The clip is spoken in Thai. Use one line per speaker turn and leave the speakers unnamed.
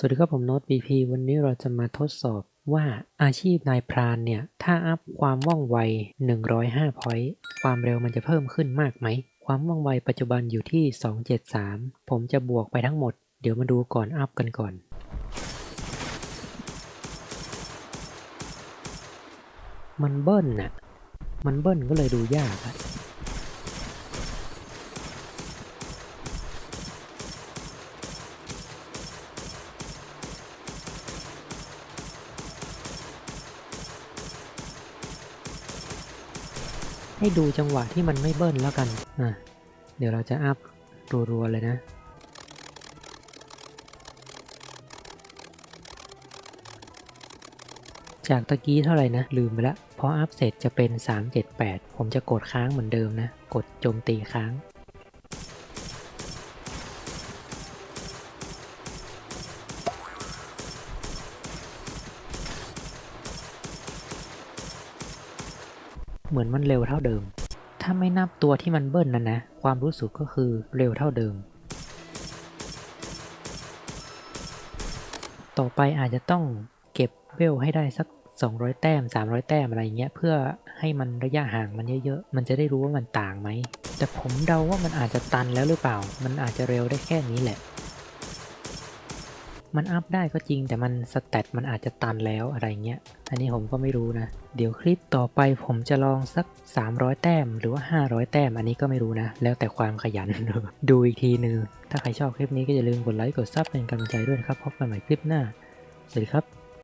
สวัสดีครับผมโน้ต BP วันนี้เราจะมาทดสอบว่าอาชีพนายพรานเนี่ย ถ้าอัพความว่องไว 105 point ความเร็วมันจะเพิ่มขึ้นมากไหม ความว่องไวปัจจุบันอยู่ที่ 273 ผมจะบวกไปทั้งหมด เดี๋ยวมาดูก่อนอัพกันก่อน มันเบิ้ลน่ะ มันเบิ้ลก็เลยดูยากอะ ให้ดูจังหวะที่มันไม่เบิ้ลแล้วกันอะเดี๋ยวเราจะอัพรัวๆเลยนะ จากตะกี้เท่าไหร่นะ ลืมไปละพออัพเสร็จจะเป็น 378 ผมจะกดค้างเหมือนเดิมนะ กดโจมตีค้าง เหมือนมันเร็วเท่าเดิม ถ้าไม่นับตัวที่มันเบิ้ลนั่นนะ ความรู้สึกก็คือเร็วเท่าเดิม ต่อไปอาจจะต้องเก็บเวลให้ได้สัก 200 แต้ม 300 แต้มอะไรเงี้ย เพื่อให้มันระยะห่างมันเยอะๆ มันจะได้รู้ว่ามันต่างไหม แต่ผมเดาว่ามันอาจจะตันแล้วหรือเปล่า มันอาจจะเร็วได้แค่นี้แหละ มันอัพได้ก็จริงแต่มันสแตทมันอาจจะตันแล้วอะไรเงี้ย อันนี้ผมก็ไม่รู้นะ เดี๋ยวคลิปต่อไปผมจะลองสัก 300 แต้มหรือว่า 500 แต้มอันนี้ก็ไม่รู้นะ แล้วแต่ความขยัน ดูอีกทีนึง ถ้าใครชอบคลิปนี้ก็อย่าลืมกดไลค์กดซับเป็นกำลังใจด้วยนะครับ พบกันใหม่คลิปหน้า สวัสดีครับ